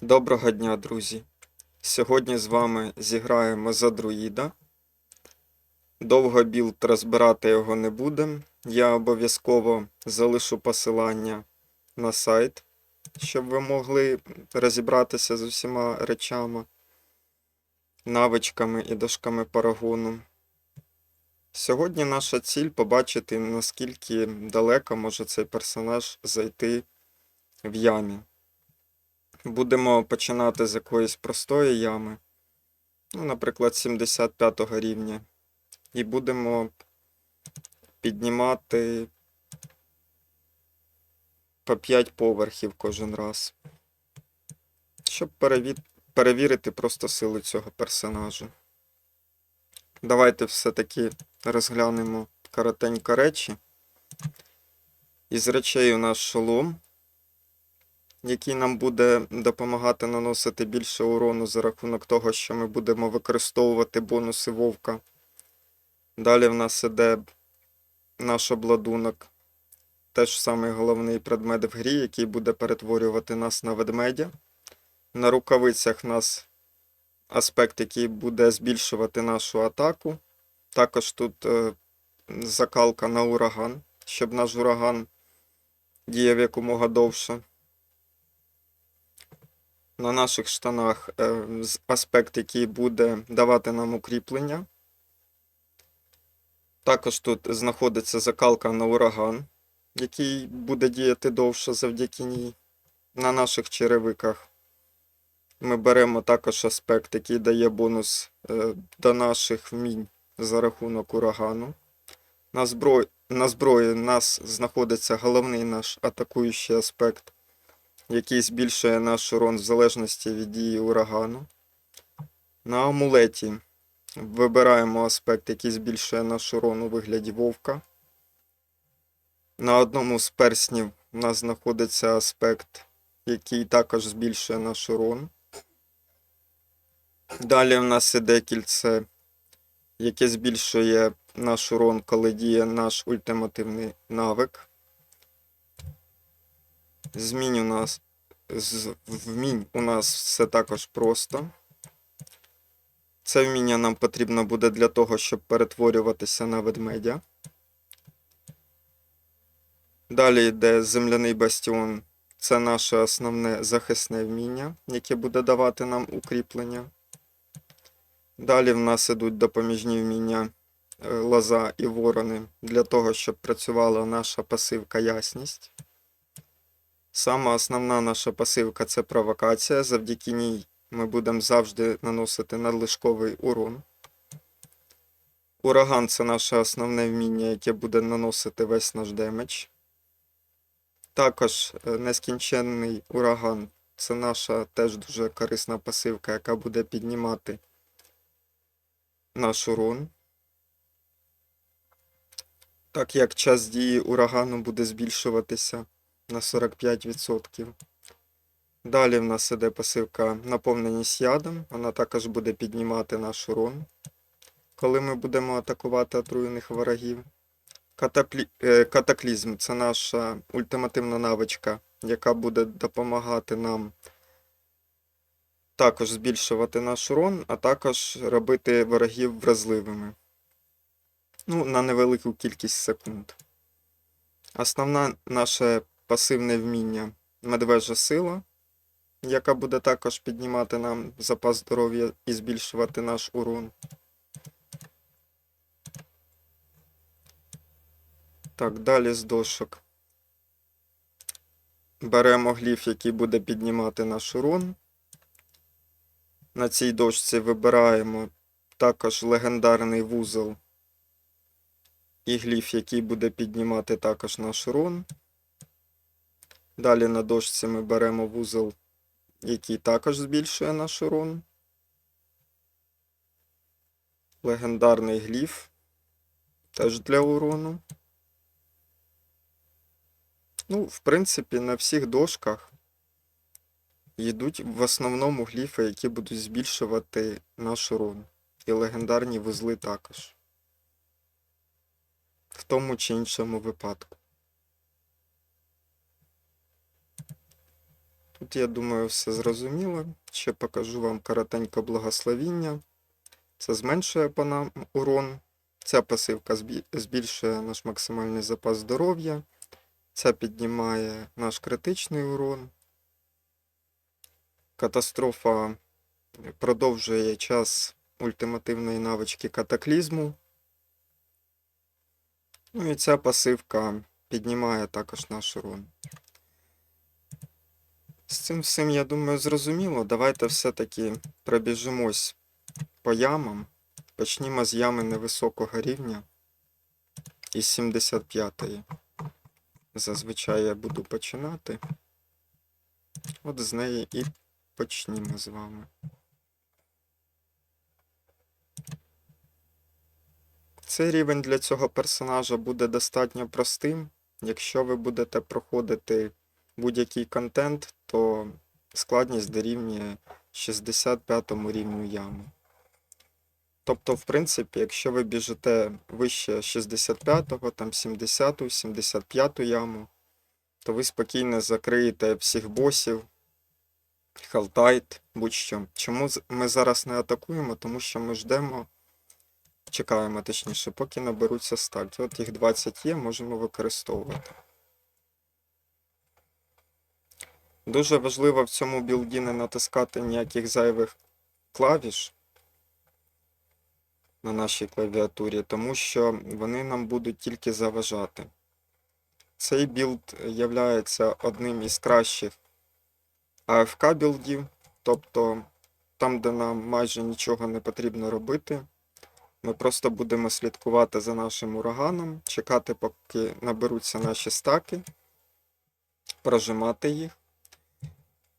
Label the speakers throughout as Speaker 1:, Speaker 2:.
Speaker 1: Доброго дня, друзі! Сьогодні з вами зіграємо за друїда. Довго білд розбирати його не будемо. Я обов'язково залишу посилання на сайт, щоб ви могли розібратися з усіма речами, навичками і дошками парагону. Сьогодні наша ціль побачити, наскільки далеко може цей персонаж зайти в ямі. Будемо починати з якоїсь простої ями, ну, наприклад, 75 рівня. І будемо піднімати по 5 поверхів кожен раз. Щоб переві- перевірити просто силу цього персонажа. Давайте все-таки розглянемо коротенько речі. Із речей у нас шолом який нам буде допомагати наносити більше урону за рахунок того, що ми будемо використовувати бонуси вовка. Далі в нас іде наш обладунок. Теж самий головний предмет в грі, який буде перетворювати нас на ведмедя. На рукавицях в нас аспект, який буде збільшувати нашу атаку. Також тут е, закалка на ураган, щоб наш ураган діяв якомога довше. На наших штанах е, аспект, який буде давати нам укріплення. Також тут знаходиться закалка на ураган, який буде діяти довше завдяки ній. На наших черевиках ми беремо також аспект, який дає бонус е, до наших вмінь за рахунок урагану. На зброї, на зброї у нас знаходиться головний наш атакуючий аспект який збільшує наш урон в залежності від дії урагану. На амулеті вибираємо аспект, який збільшує наш урон у вигляді вовка. На одному з перснів у нас знаходиться аспект, який також збільшує наш урон. Далі в нас іде кільце, яке збільшує наш урон, коли діє наш ультимативний навик. Змінь у нас вмінь у нас все також просто. Це вміння нам потрібно буде для того, щоб перетворюватися на ведмедя. Далі йде земляний бастіон. Це наше основне захисне вміння, яке буде давати нам укріплення. Далі в нас ідуть допоміжні вміння е, лоза і ворони для того, щоб працювала наша пасивка ясність. Сама основна наша пасивка це провокація. Завдяки ній ми будемо завжди наносити надлишковий урон. Ураган це наше основне вміння, яке буде наносити весь наш демедж. Також е, нескінченний ураган це наша теж дуже корисна пасивка, яка буде піднімати наш урон. Так як час дії урагану буде збільшуватися на 45%. Далі в нас іде пасивка наповненість ядом. Вона також буде піднімати наш урон, коли ми будемо атакувати отруєних ворогів. Катаплі... е, Катаклізм це наша ультимативна навичка, яка буде допомагати нам також збільшувати наш урон, а також робити ворогів вразливими. Ну, на невелику кількість секунд. Основна наше пасивне вміння медвежа сила, яка буде також піднімати нам запас здоров'я і збільшувати наш урон. Так, далі з дошок. Беремо гліф, який буде піднімати наш урон. На цій дошці вибираємо також легендарний вузол і гліф, який буде піднімати також наш урон. Далі на дошці ми беремо вузол, який також збільшує наш урон. Легендарний гліф. Теж для урону. Ну, в принципі, на всіх дошках йдуть в основному гліфи, які будуть збільшувати наш урон. І легендарні вузли також. В тому чи іншому випадку. От я думаю, все зрозуміло. Ще покажу вам коротенько благословіння. Це зменшує по нам урон. Ця пасивка збільшує наш максимальний запас здоров'я. Ця піднімає наш критичний урон. Катастрофа продовжує час ультимативної навички катаклізму. Ну і ця пасивка піднімає також наш урон. З цим всім, я думаю, зрозуміло. Давайте все-таки пробіжимось по ямам. Почнімо з ями невисокого рівня. Із 75-ї. Зазвичай я буду починати. От з неї і почнімо з вами. Цей рівень для цього персонажа буде достатньо простим. Якщо ви будете проходити будь-який контент, то складність дорівнює 65 рівню ями. Тобто, в принципі, якщо ви біжите вище 65-го, там 70-ту, 75-ту яму, то ви спокійно закриєте всіх босів, халтайт, будь-що. Чому ми зараз не атакуємо? Тому що ми ждемо, чекаємо точніше, поки наберуться стальт. От їх 20 є, можемо використовувати. Дуже важливо в цьому білді не натискати ніяких зайвих клавіш на нашій клавіатурі, тому що вони нам будуть тільки заважати. Цей білд є одним із кращих АФК білдів, тобто там, де нам майже нічого не потрібно робити. Ми просто будемо слідкувати за нашим ураганом, чекати, поки наберуться наші стаки, прожимати їх.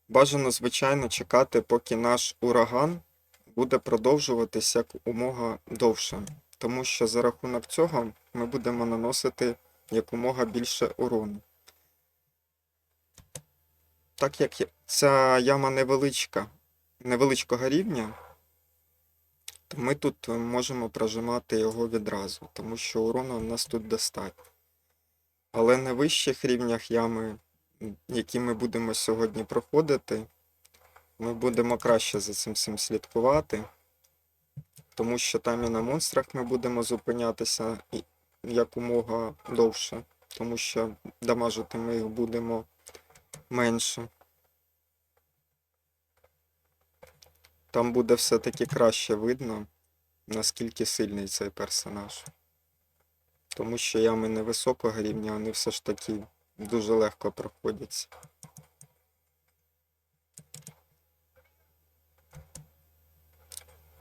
Speaker 1: Бажано, звичайно, чекати, поки наш ураган буде продовжуватись як умога довше, тому що за рахунок цього ми будемо наносити якомога більше урону. Так як ця яма невеличка, невеличкого рівня, то ми тут можемо прожимати його відразу, тому що урону в нас тут достатньо. Але на вищих рівнях ями, які ми будемо сьогодні проходити, ми будемо краще за цим всім слідкувати, тому що там і на монстрах ми будемо зупинятися якомога довше, тому що дамажити ми їх будемо менше. Там буде все-таки краще видно, наскільки сильний цей персонаж. Тому що ями невисокого рівня, вони все ж таки дуже легко проходяться.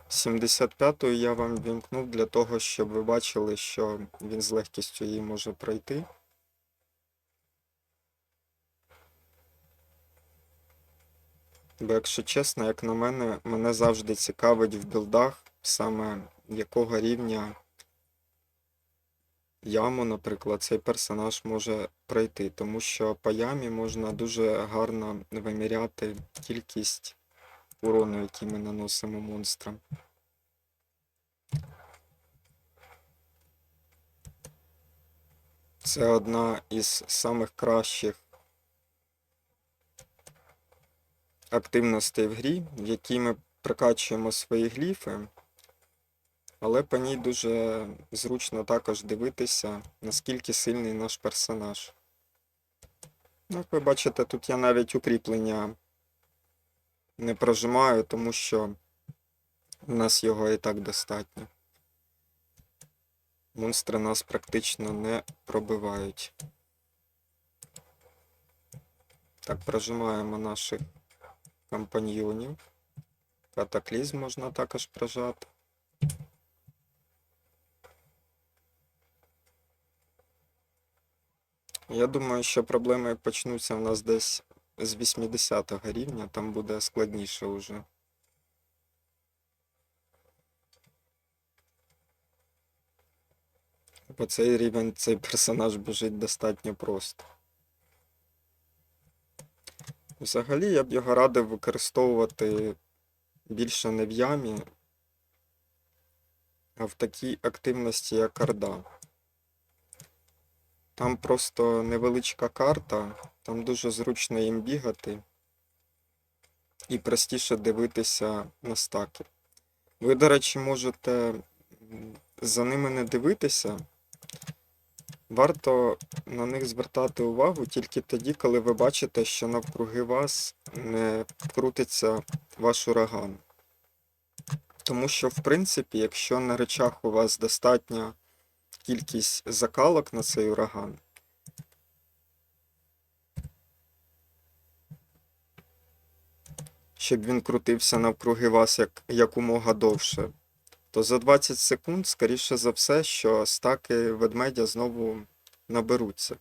Speaker 1: Сімдесят п'яту я вам вімкнув для того, щоб ви бачили, що він з легкістю її може пройти. Бо, якщо чесно, як на мене, мене завжди цікавить в білдах саме якого рівня яму, наприклад, цей персонаж може пройти, тому що по ямі можна дуже гарно виміряти кількість урону, який ми наносимо монстрам. Це одна із самих кращих активностей в грі, в якій ми прокачуємо свої гліфи, але по ній дуже зручно також дивитися, наскільки сильний наш персонаж. Як ви бачите, тут я навіть укріплення не прожимаю, тому що в нас його і так достатньо. Монстри нас практично не пробивають. Так, прожимаємо наших компаньйонів. Катаклізм можна також прожати. Я думаю, що проблеми почнуться в нас десь з 80 рівня, там буде складніше уже. Бо цей рівень, цей персонаж біжить достатньо просто. Взагалі я б його радив використовувати більше не в ямі, а в такій активності, як Орда. Там просто невеличка карта, там дуже зручно їм бігати. і простіше дивитися на стаки. Ви, до речі, можете за ними не дивитися. Варто на них звертати увагу тільки тоді, коли ви бачите, що навкруги вас не крутиться ваш ураган. Тому що, в принципі, якщо на речах у вас достатня кількість закалок на цей ураган, щоб він крутився навкруги вас як, якомога довше, то за 20 секунд, скоріше за все, що стаки ведмедя знову наберуться.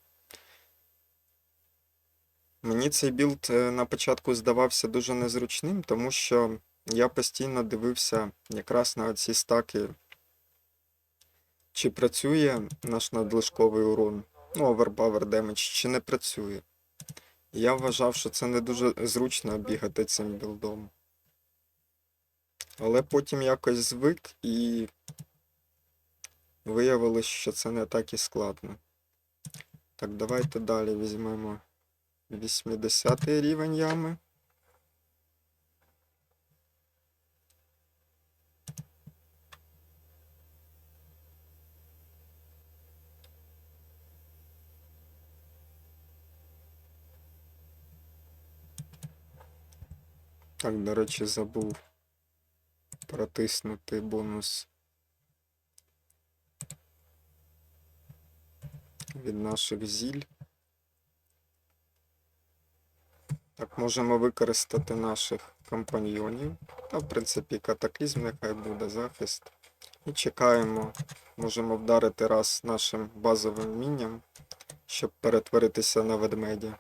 Speaker 1: Мені цей білд е, на початку здавався дуже незручним, тому що я постійно дивився якраз на ці стаки, чи працює наш надлишковий урон, ну, overpower damage, чи не працює. Я вважав, що це не дуже зручно бігати цим білдом. Але потім якось звик і виявилось, що це не так і складно. Так, давайте далі візьмемо 80 рівень ями. Так, до речі, забув протиснути бонус від наших зіль. Так, можемо використати наших компаньйонів. Та, в принципі, катаклізм нехай буде захист. І чекаємо, можемо вдарити раз нашим базовим вмінням, щоб перетворитися на ведмедя.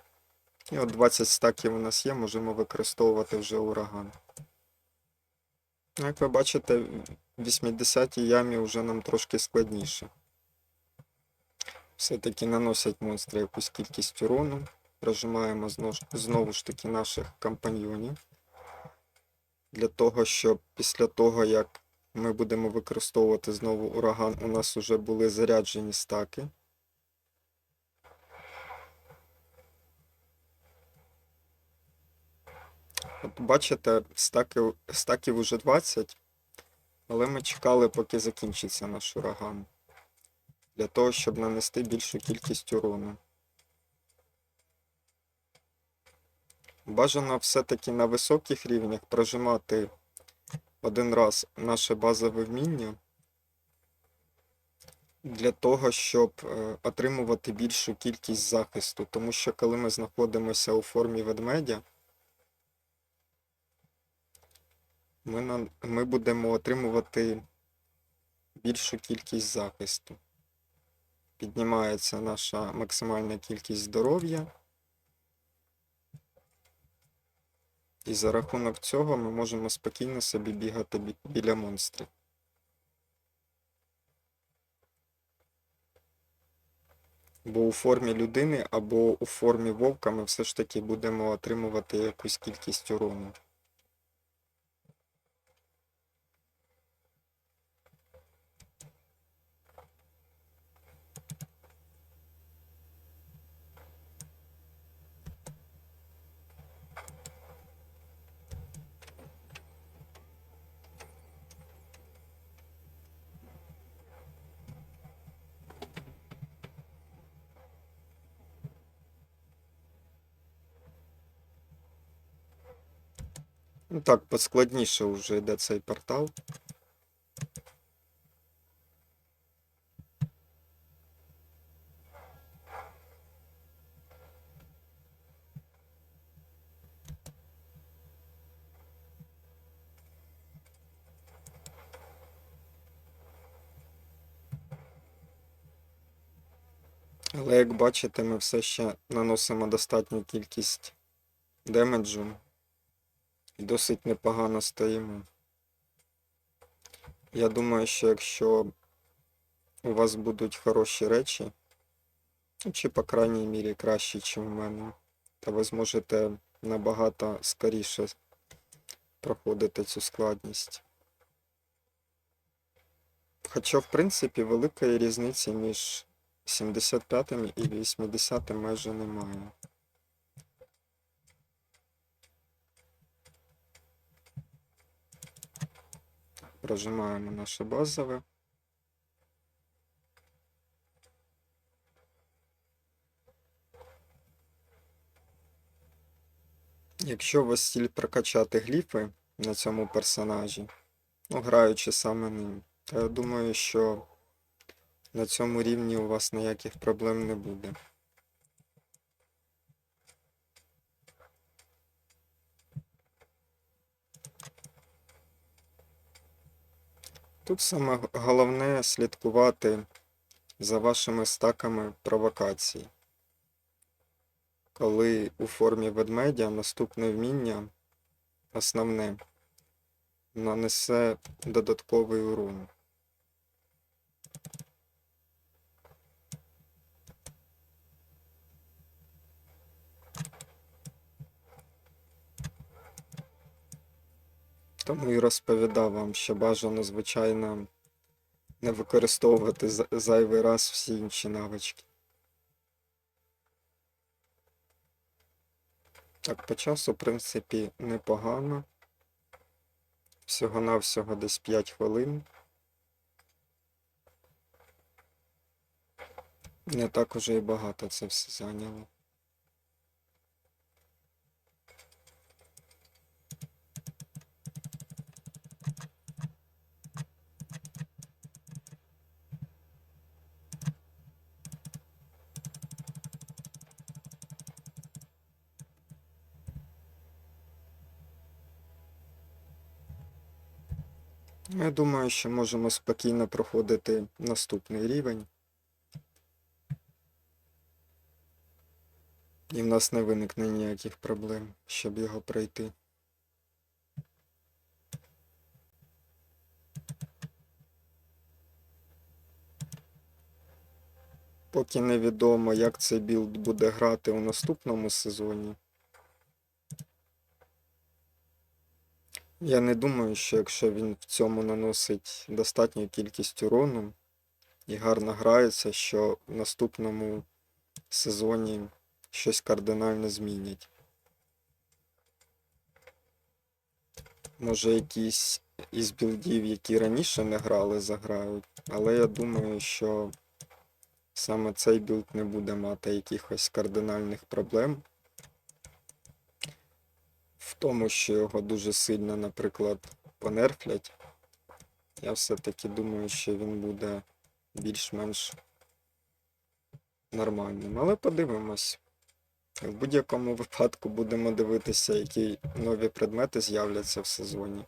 Speaker 1: І от 20 стаків у нас є, можемо використовувати вже ураган. Як ви бачите, в 80-й ямі вже нам трошки складніше. Все-таки наносять монстри якусь кількість урону. Прожимаємо знову ж таки наших компаньйонів. Для того, щоб після того, як ми будемо використовувати знову ураган, у нас вже були заряджені стаки. Бачите, стаки, стаків уже 20, але ми чекали, поки закінчиться наш ураган. Для того, щоб нанести більшу кількість урону. Бажано все-таки на високих рівнях прожимати один раз наше базове вміння для того, щоб е, отримувати більшу кількість захисту. Тому що коли ми знаходимося у формі ведмедя, ми, на, ми будемо отримувати більшу кількість захисту. Піднімається наша максимальна кількість здоров'я. І за рахунок цього ми можемо спокійно собі бігати бі- біля монстрів. Бо у формі людини або у формі вовка ми все ж таки будемо отримувати якусь кількість урону. Ну так, поскладніше вже йде цей портал. Але як бачите, ми все ще наносимо достатню кількість демеджу. Досить непогано стоїмо. Я думаю, що якщо у вас будуть хороші речі, чи по крайній мірі кращі, ніж у мене, то ви зможете набагато скоріше проходити цю складність. Хоча, в принципі, великої різниці між 75 і 80 майже немає. Прожимаємо наше базове. Якщо у вас ціль прокачати гліфи на цьому персонажі, ну, граючи саме ним, то я думаю, що на цьому рівні у вас ніяких проблем не буде. Тут саме головне слідкувати за вашими стаками провокацій. Коли у формі ведмедя наступне вміння, основне, нанесе додатковий урон. Тому і розповідав вам, що бажано, звичайно, не використовувати зайвий раз всі інші навички. Так, по часу, в принципі, непогано. Всього-навсього десь 5 хвилин. Не так уже і багато це все зайняло. Я думаю, що можемо спокійно проходити наступний рівень. І в нас не виникне ніяких проблем, щоб його пройти. Поки невідомо, як цей білд буде грати у наступному сезоні. Я не думаю, що якщо він в цьому наносить достатню кількість урону і гарно грається, що в наступному сезоні щось кардинально змінять. Може, якісь із білдів, які раніше не грали, заграють, але я думаю, що саме цей білд не буде мати якихось кардинальних проблем. В тому, що його дуже сильно, наприклад, понерфлять. Я все-таки думаю, що він буде більш-менш нормальним. Але подивимось. В будь-якому випадку будемо дивитися, які нові предмети з'являться в сезоні.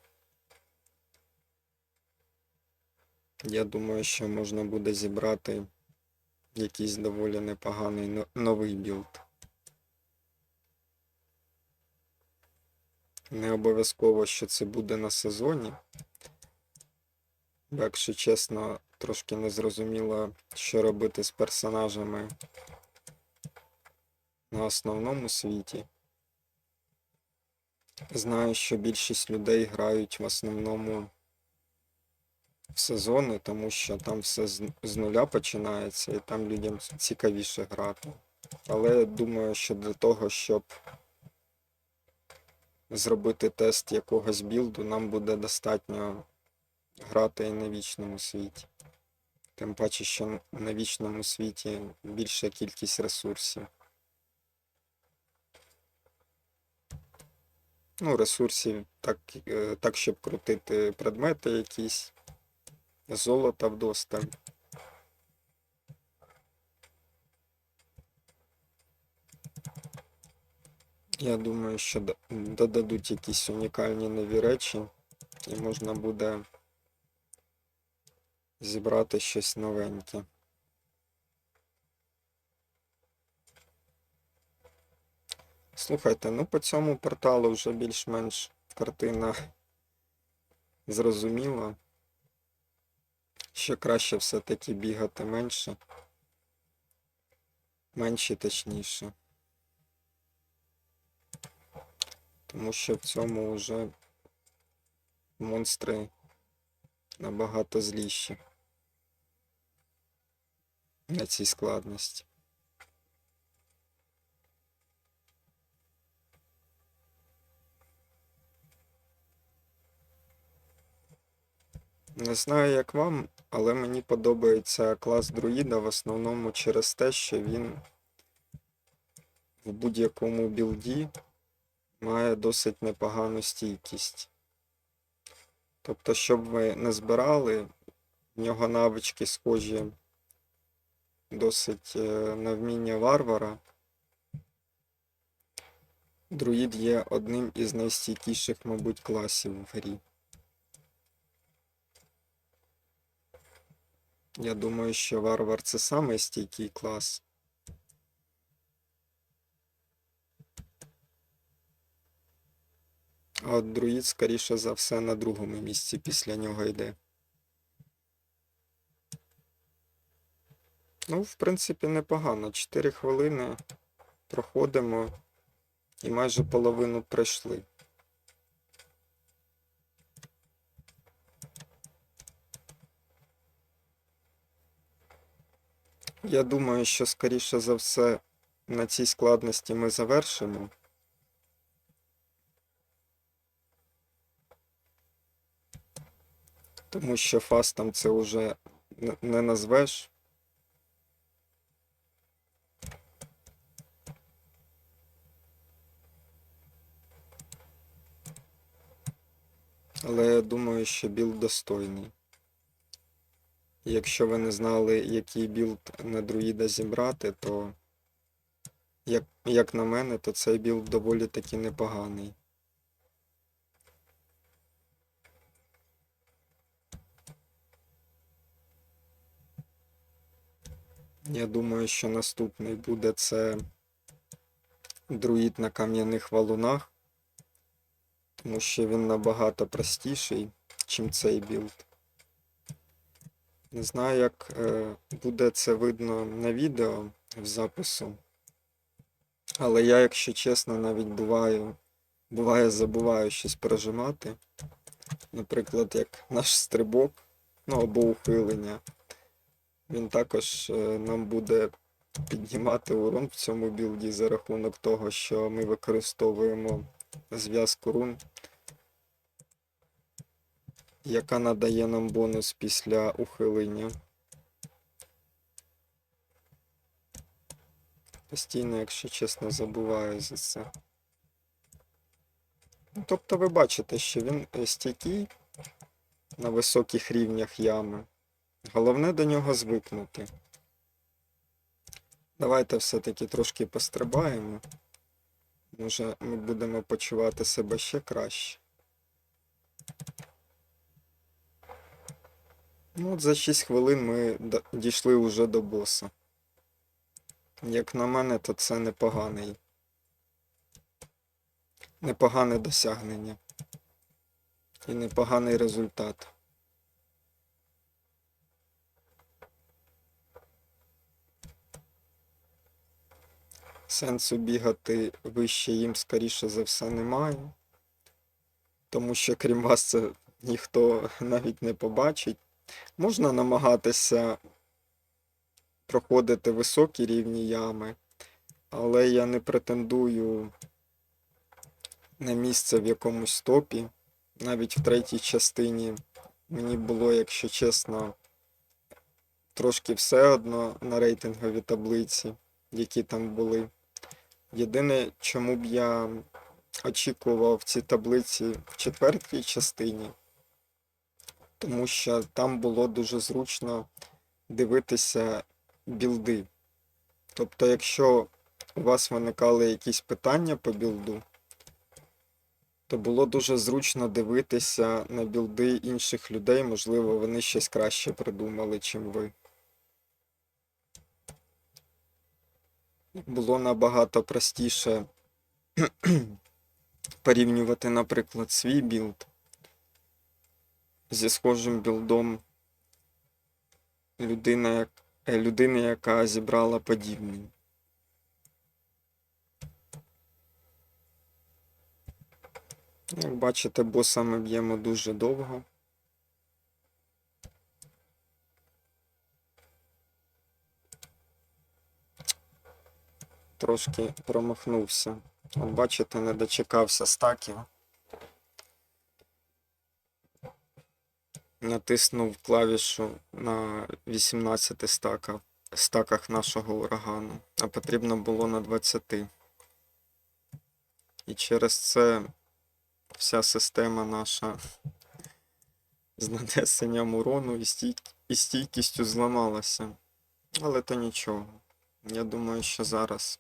Speaker 1: Я думаю, що можна буде зібрати якийсь доволі непоганий новий білд. Не обов'язково, що це буде на сезоні. Бо, якщо чесно, трошки не зрозуміло, що робити з персонажами на основному світі. Знаю, що більшість людей грають в основному в сезони, тому що там все з, нуля починається і там людям цікавіше грати. Але думаю, що для того, щоб зробити тест якогось білду, нам буде достатньо грати і на вічному світі. Тим паче, що на вічному світі більша кількість ресурсів. Ну, ресурсів так, е, так, щоб крутити предмети якісь, золота вдосталь. Я думаю, що додадуть якісь унікальні нові речі, і можна буде зібрати щось новеньке. Слухайте, ну по цьому порталу вже більш-менш картина зрозуміла, що краще все-таки бігати менше. Менше точніше. Тому що в цьому вже монстри набагато зліші на цій складності. Не знаю, як вам, але мені подобається клас друїда в основному через те, що він в будь-якому білді має досить непогану стійкість. Тобто, щоб ви не збирали, в нього навички схожі досить е, на вміння варвара. Друїд є одним із найстійкіших, мабуть, класів в грі. Я думаю, що варвар це самий стійкий клас. А от друїд, скоріше за все, на другому місці після нього йде. Ну, в принципі, непогано. 4 хвилини проходимо і майже половину пройшли. Я думаю, що скоріше за все на цій складності ми завершимо. Тому що фастом це вже не- назвеш. Але я думаю, що білд достойний. Якщо ви не знали, який білд на друїда зібрати, то, як, як на мене, то цей білд доволі таки непоганий. Я думаю, що наступний буде це друїд на кам'яних валунах, тому що він набагато простіший, чим цей білд. Не знаю, як е, буде це видно на відео в запису. Але я, якщо чесно, навіть буваю, буває забуваю щось прожимати. Наприклад, як наш стрибок, ну або ухилення. Він також е, нам буде піднімати урон в цьому білді за рахунок того, що ми використовуємо зв'язку рун, яка надає нам бонус після ухилення. Постійно, якщо чесно, забуваю за це. Ну, Тобто ви бачите, що він е, стійкий на високих рівнях ями. Головне до нього звикнути. Давайте все-таки трошки пострибаємо. Може, ми будемо почувати себе ще краще. Ну, от за 6 хвилин ми дійшли вже до боса. Як на мене, то це непоганий. Непогане досягнення. І непоганий результат. Сенсу бігати вище їм, скоріше за все, немає. Тому що крім вас це ніхто навіть не побачить. Можна намагатися проходити високі рівні ями, але я не претендую на місце в якомусь топі. Навіть в третій частині мені було, якщо чесно, трошки все одно на рейтингові таблиці, які там були. Єдине, чому б я очікував ці таблиці в четвертій частині, тому що там було дуже зручно дивитися білди. Тобто, якщо у вас виникали якісь питання по білду, то було дуже зручно дивитися на білди інших людей, можливо, вони щось краще придумали, чим ви. Було набагато простіше порівнювати, наприклад, свій білд зі схожим білдом людина, як- е, людини, яка зібрала подібний. Як бачите, боса ми б'ємо дуже довго. Трошки промахнувся. От бачите, не дочекався стаків. натиснув клавішу на 18 стаках, стаках нашого урагану, а потрібно було на 20. І через це вся система наша з нанесенням урону і, стій... і стійкістю зламалася. Але то нічого. Я думаю, що зараз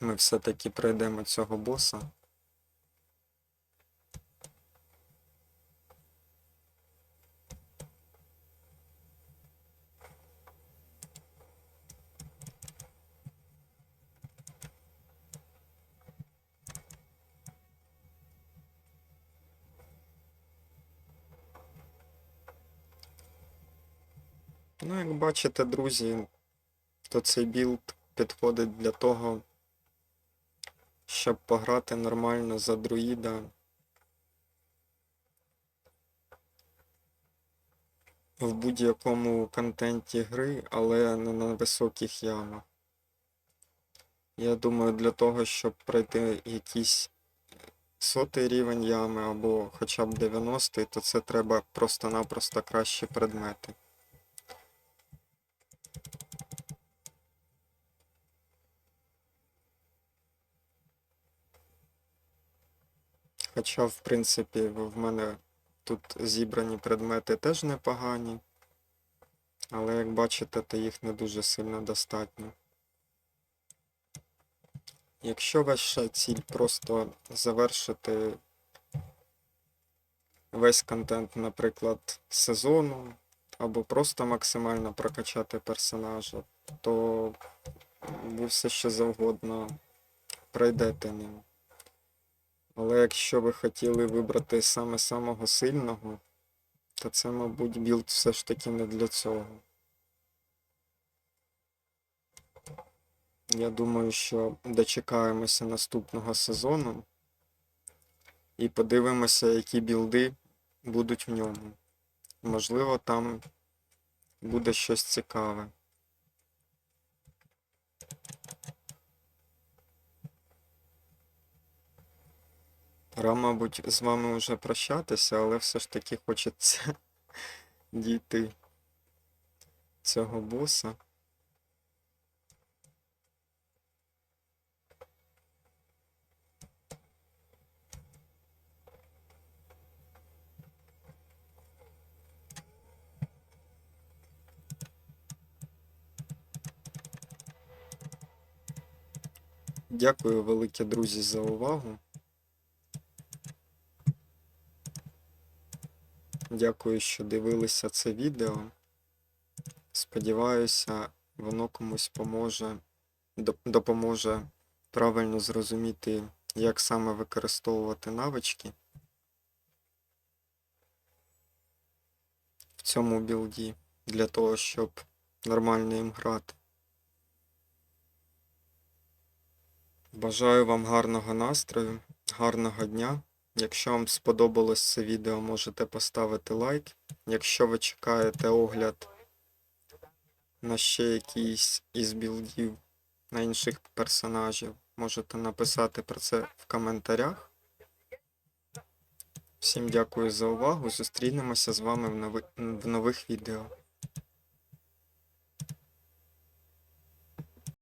Speaker 1: ми все-таки пройдемо цього боса. Ну, як бачите, друзі, то цей білд підходить для того, щоб пограти нормально за друїда. В будь-якому контенті гри, але не на високих ямах. Я думаю, для того, щоб пройти якийсь сотий рівень ями або хоча б 90, то це треба просто-напросто кращі предмети. Хоча, в принципі, в мене тут зібрані предмети теж непогані, але як бачите, то їх не дуже сильно достатньо. Якщо ваша ціль просто завершити весь контент, наприклад, сезону, або просто максимально прокачати персонажа, то ви все що завгодно пройдете ним. Але якщо ви хотіли вибрати саме самого сильного, то це, мабуть, білд все ж таки не для цього. Я думаю, що дочекаємося наступного сезону і подивимося, які білди будуть в ньому. Можливо, там буде щось цікаве. Пора, мабуть, з вами вже прощатися, але все ж таки хочеться дійти цього боса. Дякую, велике друзі, за увагу. Дякую, що дивилися це відео. Сподіваюся, воно комусь поможе, допоможе правильно зрозуміти, як саме використовувати навички в цьому білді для того, щоб нормально їм грати. Бажаю вам гарного настрою, гарного дня. Якщо вам сподобалось це відео, можете поставити лайк. Якщо ви чекаєте огляд на ще якийсь із білдів на інших персонажів, можете написати про це в коментарях. Всім дякую за увагу. Зустрінемося з вами в, нових відео.